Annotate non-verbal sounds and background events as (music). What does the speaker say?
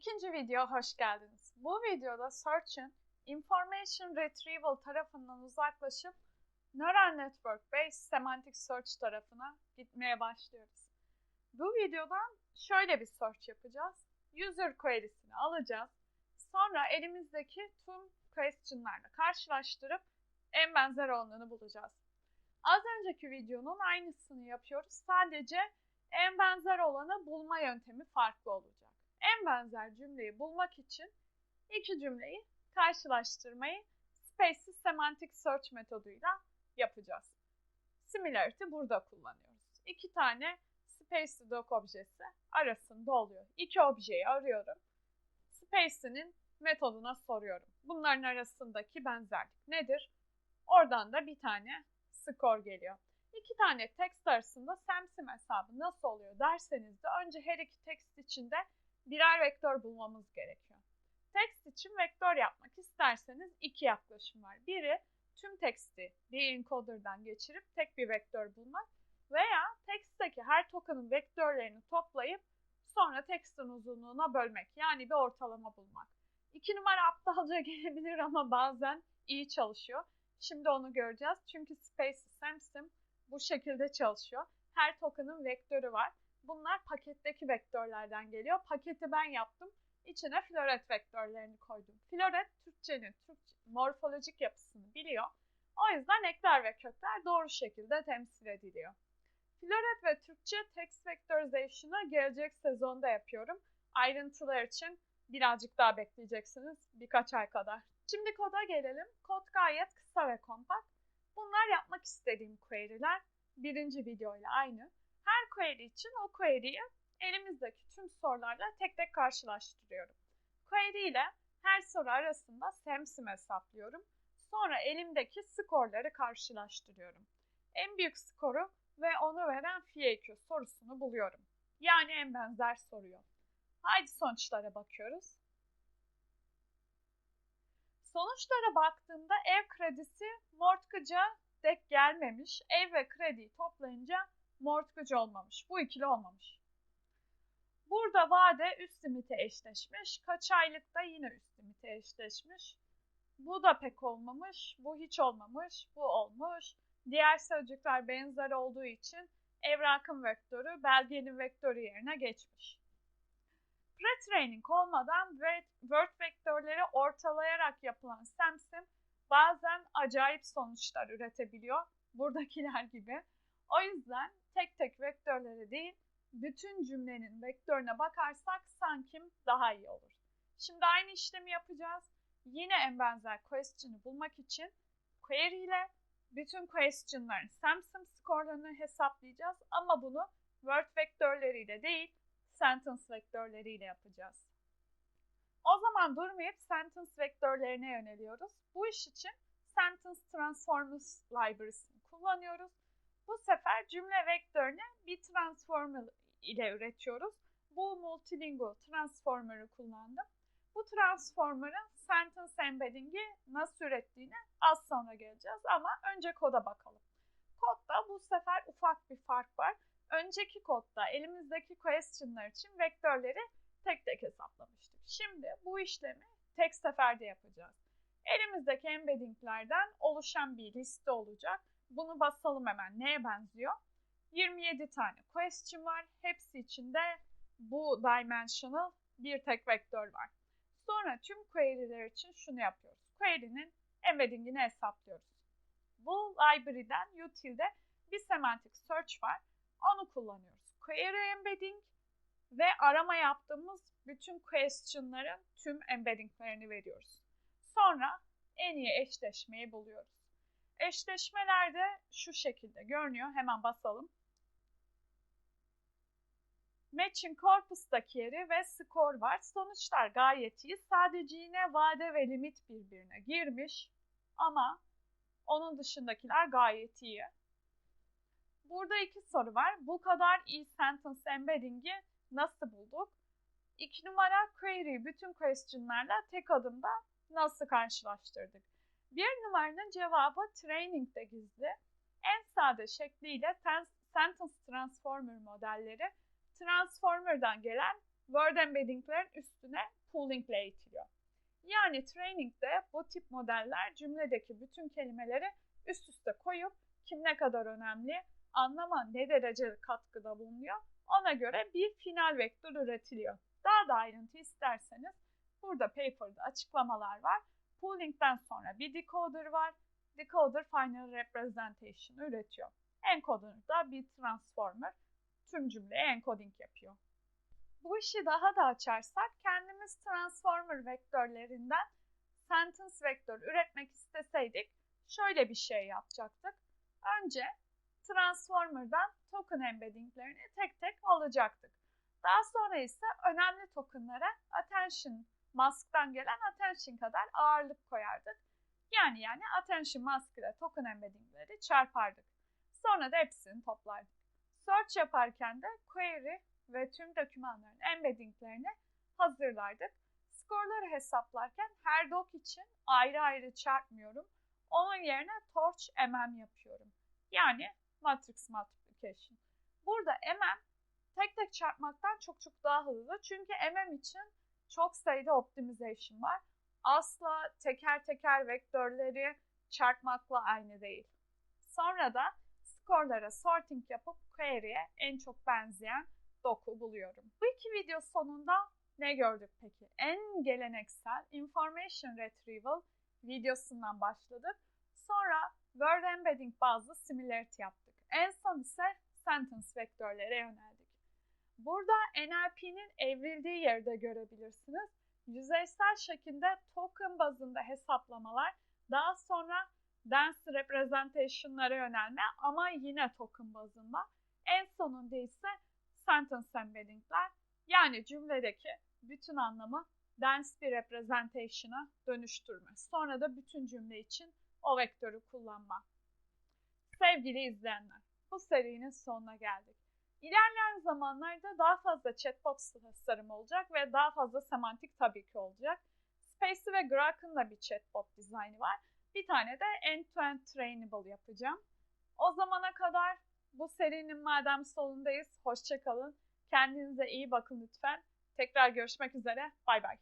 İkinci video hoş geldiniz. Bu videoda Search'ın Information Retrieval tarafından uzaklaşıp Neural Network Based Semantic Search tarafına gitmeye başlıyoruz. Bu videodan şöyle bir search yapacağız. User query'sini alacağız. Sonra elimizdeki tüm question'larla karşılaştırıp en benzer olanını bulacağız. Az önceki videonun aynısını yapıyoruz. Sadece en benzer olanı bulma yöntemi farklı olacak. En benzer cümleyi bulmak için iki cümleyi karşılaştırmayı Spaces Semantic Search metoduyla yapacağız. Similarity burada kullanıyoruz. İki tane Space doc objesi arasında oluyor. İki objeyi arıyorum. Space'inin metoduna soruyorum. Bunların arasındaki benzerlik nedir? Oradan da bir tane score geliyor. İki tane text arasında SEMSIM hesabı nasıl oluyor derseniz de önce her iki text içinde birer vektör bulmamız gerekiyor. Text için vektör yapmak isterseniz iki yaklaşım var. Biri tüm teksti bir encoder'dan geçirip tek bir vektör bulmak veya text'teki her token'ın vektörlerini toplayıp sonra text'in uzunluğuna bölmek yani bir ortalama bulmak. İki numara aptalca (laughs) gelebilir ama bazen iyi çalışıyor. Şimdi onu göreceğiz. Çünkü Space SEMSIM bu şekilde çalışıyor. Her token'ın vektörü var. Bunlar paketteki vektörlerden geliyor. Paketi ben yaptım. İçine floret vektörlerini koydum. Floret Türkçenin Türkçe, morfolojik yapısını biliyor. O yüzden ekler ve kökler doğru şekilde temsil ediliyor. Floret ve Türkçe text vectorization'ı gelecek sezonda yapıyorum. Ayrıntılar için birazcık daha bekleyeceksiniz birkaç ay kadar. Şimdi koda gelelim. Kod gayet kısa ve kompakt. Bunlar yapmak istediğim query'ler birinci video ile aynı. Query için o query'yi elimizdeki tüm sorularla tek tek karşılaştırıyorum. Query ile her soru arasında SEMSIM hesaplıyorum. Sonra elimdeki skorları karşılaştırıyorum. En büyük skoru ve onu veren FAQ sorusunu buluyorum. Yani en benzer soruyu. Haydi sonuçlara bakıyoruz. Sonuçlara baktığımda ev kredisi mortgage'a dek gelmemiş. Ev ve krediyi toplayınca mortgage olmamış. Bu ikili olmamış. Burada vade üst limite eşleşmiş. Kaç aylıkta yine üst limite eşleşmiş. Bu da pek olmamış. Bu hiç olmamış. Bu olmuş. Diğer sözcükler benzer olduğu için evrakın vektörü belgenin vektörü yerine geçmiş. Pre-training olmadan word vektörleri ortalayarak yapılan SEMSIM bazen acayip sonuçlar üretebiliyor. Buradakiler gibi. O yüzden tek tek vektörleri değil, bütün cümlenin vektörüne bakarsak sanki daha iyi olur. Şimdi aynı işlemi yapacağız. Yine en benzer question'ı bulmak için query ile bütün question'ların SEMSIM skorlarını hesaplayacağız ama bunu word vektörleriyle değil, sentence vektörleriyle yapacağız. O zaman durmayıp sentence vektörlerine yöneliyoruz. Bu iş için Sentence Transformers Library'sini kullanıyoruz. Bu sefer cümle vektörünü bir transformer ile üretiyoruz. Bu multilingual transformer'ı kullandım. Bu transformer'ın sentence embedding'i nasıl ürettiğine az sonra geleceğiz ama önce koda bakalım. Kodda bu sefer ufak bir fark var. Önceki kodda elimizdeki question'lar için vektörleri tek tek hesaplamıştık. Şimdi bu işlemi tek seferde yapacağız. Elimizdeki embeddinglerden oluşan bir liste olacak. Bunu basalım hemen. Neye benziyor? 27 tane question var. Hepsi içinde bu dimensional bir tek vektör var. Sonra tüm query'ler için şunu yapıyoruz. Query'nin embedding'ini hesaplıyoruz. Bu library'den util'de bir semantic search var. Onu kullanıyoruz. Query embedding ve arama yaptığımız bütün question'ların tüm embeddinglerini veriyoruz. Sonra en iyi eşleşmeyi buluyoruz. Eşleşmeler de şu şekilde görünüyor. Hemen basalım. Matching Corpus'taki yeri ve score var. Sonuçlar gayet iyi. Sadece yine vade ve limit birbirine girmiş. Ama onun dışındakiler gayet iyi. Burada iki soru var. Bu kadar iyi sentence embedding'i nasıl bulduk? İki numara query bütün question'larla tek adımda nasıl karşılaştırdık? Bir numaranın cevabı training'de gizli. En sade şekliyle sentence transformer modelleri transformer'dan gelen word embedding'lerin üstüne pooling ile eğitiliyor. Yani training'de bu tip modeller cümledeki bütün kelimeleri üst üste koyup kim ne kadar önemli, anlama ne derece katkıda bulunuyor ona göre bir final vektör üretiliyor. Daha da ayrıntı isterseniz burada paper'da açıklamalar var. Pooling'den sonra bir decoder var. Decoder final representation üretiyor. Encoder da bir transformer tüm cümleye encoding yapıyor. Bu işi daha da açarsak kendimiz transformer vektörlerinden sentence vektör üretmek isteseydik şöyle bir şey yapacaktık. Önce transformer'dan token embeddinglerini tek tek alacaktık. Daha sonra ise önemli tokenlara attention mask'tan gelen attention kadar ağırlık koyardık. Yani yani attention mask ile token embeddingleri çarpardık. Sonra da hepsini toplardık. Search yaparken de query ve tüm dokümanların embeddinglerini hazırlardık. Skorları hesaplarken her doc için ayrı ayrı çarpmıyorum. Onun yerine torch mm yapıyorum. Yani matrix multiplication. Burada mm tek tek çarpmaktan çok çok daha hızlı. Çünkü mm için çok sayıda optimization var. Asla teker teker vektörleri çarpmakla aynı değil. Sonra da skorlara sorting yapıp query'e en çok benzeyen doku buluyorum. Bu iki video sonunda ne gördük peki? En geleneksel information retrieval videosundan başladık. Sonra word embedding bazlı similarity yaptık. En son ise sentence vektörlere yöneldik. Burada NLP'nin evrildiği yerde görebilirsiniz. Yüzeysel şekilde token bazında hesaplamalar, daha sonra dense representation'lara yönelme ama yine token bazında. En sonunda ise sentence embedding'ler yani cümledeki bütün anlamı dense bir representation'a dönüştürme. Sonra da bütün cümle için o vektörü kullanma. Sevgili izleyenler, bu serinin sonuna geldik. İlerleyen zamanlarda daha fazla chatbot tasarım olacak ve daha fazla semantik tabii ki olacak. Spacey ve Grok'un da bir chatbot dizaynı var. Bir tane de end-to-end trainable yapacağım. O zamana kadar bu serinin madem sonundayız. Hoşçakalın. Kendinize iyi bakın lütfen. Tekrar görüşmek üzere. Bay bay.